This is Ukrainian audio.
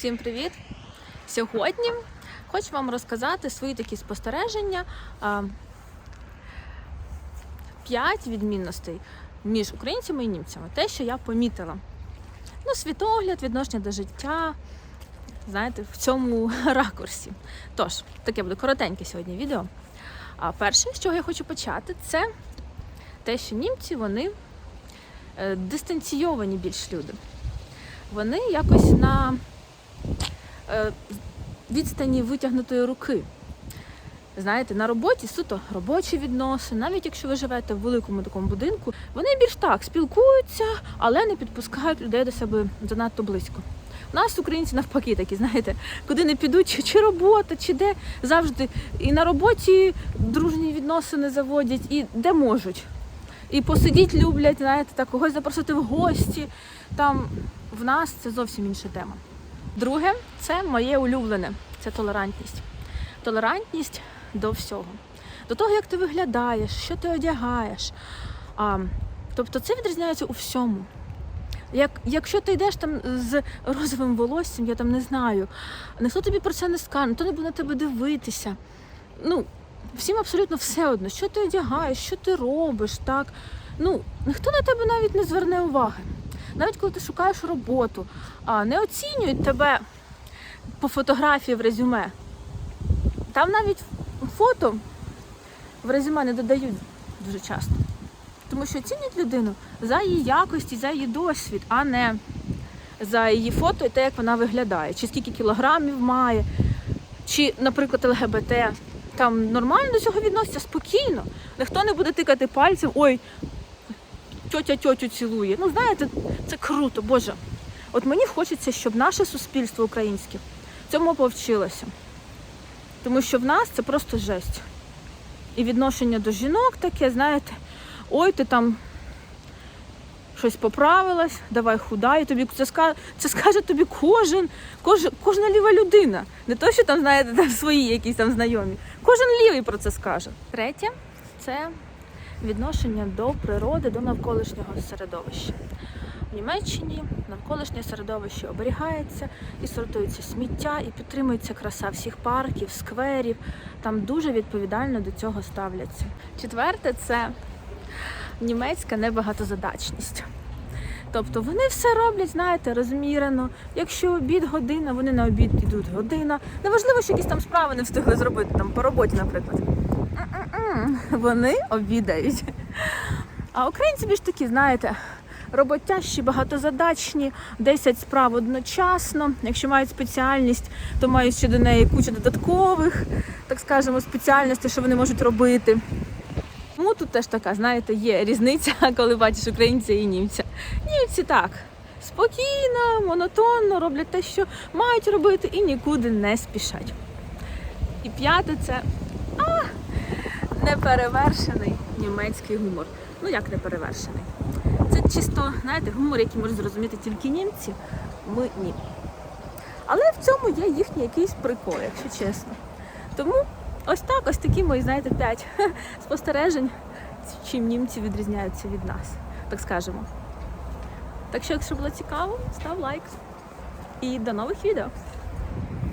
Всім привіт! Сьогодні хочу вам розказати свої такі спостереження. а, П'ять відмінностей між українцями і німцями. Те, що я помітила. Ну, світогляд, відношення до життя. Знаєте, в цьому ракурсі. Тож, таке буде коротеньке сьогодні відео. А перше, з чого я хочу почати, це те, що німці вони е, дистанційовані більш люди. Вони якось на відстані витягнутої руки. Знаєте, на роботі суто робочі відносини, навіть якщо ви живете в великому такому будинку, вони більш так спілкуються, але не підпускають людей до себе занадто близько. У нас українці навпаки такі, знаєте, куди не підуть, чи, чи робота, чи де завжди і на роботі дружні відносини заводять, і де можуть. І посидіть люблять, знаєте, так когось запросити в гості. Там в нас це зовсім інша тема. Друге, це моє улюблене це толерантність. Толерантність до всього. До того, як ти виглядаєш, що ти одягаєш. А, тобто це відрізняється у всьому. Як, якщо ти йдеш там з розовим волоссям, я там не знаю, ніхто тобі про це не скаже, ніхто не буде на тебе дивитися. Ну, всім абсолютно все одно, що ти одягаєш, що ти робиш, так. Ну, ніхто на тебе навіть не зверне уваги. Навіть коли ти шукаєш роботу, не оцінюють тебе по фотографії в резюме. Там навіть фото в резюме не додають дуже часто. Тому що оцінюють людину за її якості, за її досвід, а не за її фото і те, як вона виглядає, чи скільки кілограмів має, чи, наприклад, ЛГБТ. Там нормально до цього відносяться спокійно. Ніхто не буде тикати пальцем, ой, тьотя тьотю цілує. Ну, знаєте, це круто, Боже. От мені хочеться, щоб наше суспільство українське цьому повчилося. Тому що в нас це просто жесть. І відношення до жінок таке, знаєте, ой, ти там щось поправилась, давай худай. Тобі це скаже, це скаже тобі кожен, кож, кожна ліва людина. Не то, що там, знаєте, там свої якісь там знайомі. Кожен лівий про це скаже. Третє це відношення до природи, до навколишнього середовища. В Німеччині навколишнє середовище оберігається і сортується сміття, і підтримується краса всіх парків, скверів. Там дуже відповідально до цього ставляться. Четверте це німецька небагатозадачність. Тобто вони все роблять, знаєте, розмірено. Якщо обід година, вони на обід йдуть година. Неважливо, що якісь там справи не встигли зробити там по роботі, наприклад. Вони обідають. А українці більш такі, знаєте, роботящі, багатозадачні, 10 справ одночасно. Якщо мають спеціальність, то мають ще до неї кучу додаткових, так скажемо, спеціальностей, що вони можуть робити. Тому тут теж така, знаєте, є різниця, коли бачиш українця і німця. Німці так. Спокійно, монотонно роблять те, що мають робити, і нікуди не спішать. І п'яте це неперевершений німецький гумор. Ну як неперевершений? Це чисто, знаєте, гумор, який можуть зрозуміти тільки німці, ми ні. Але в цьому є їхній якийсь прикол, якщо чесно. Тому ось так, ось такі мої, знаєте, п'ять спостережень, чим німці відрізняються від нас, так скажемо. Так що, якщо було цікаво, став лайк. І до нових відео!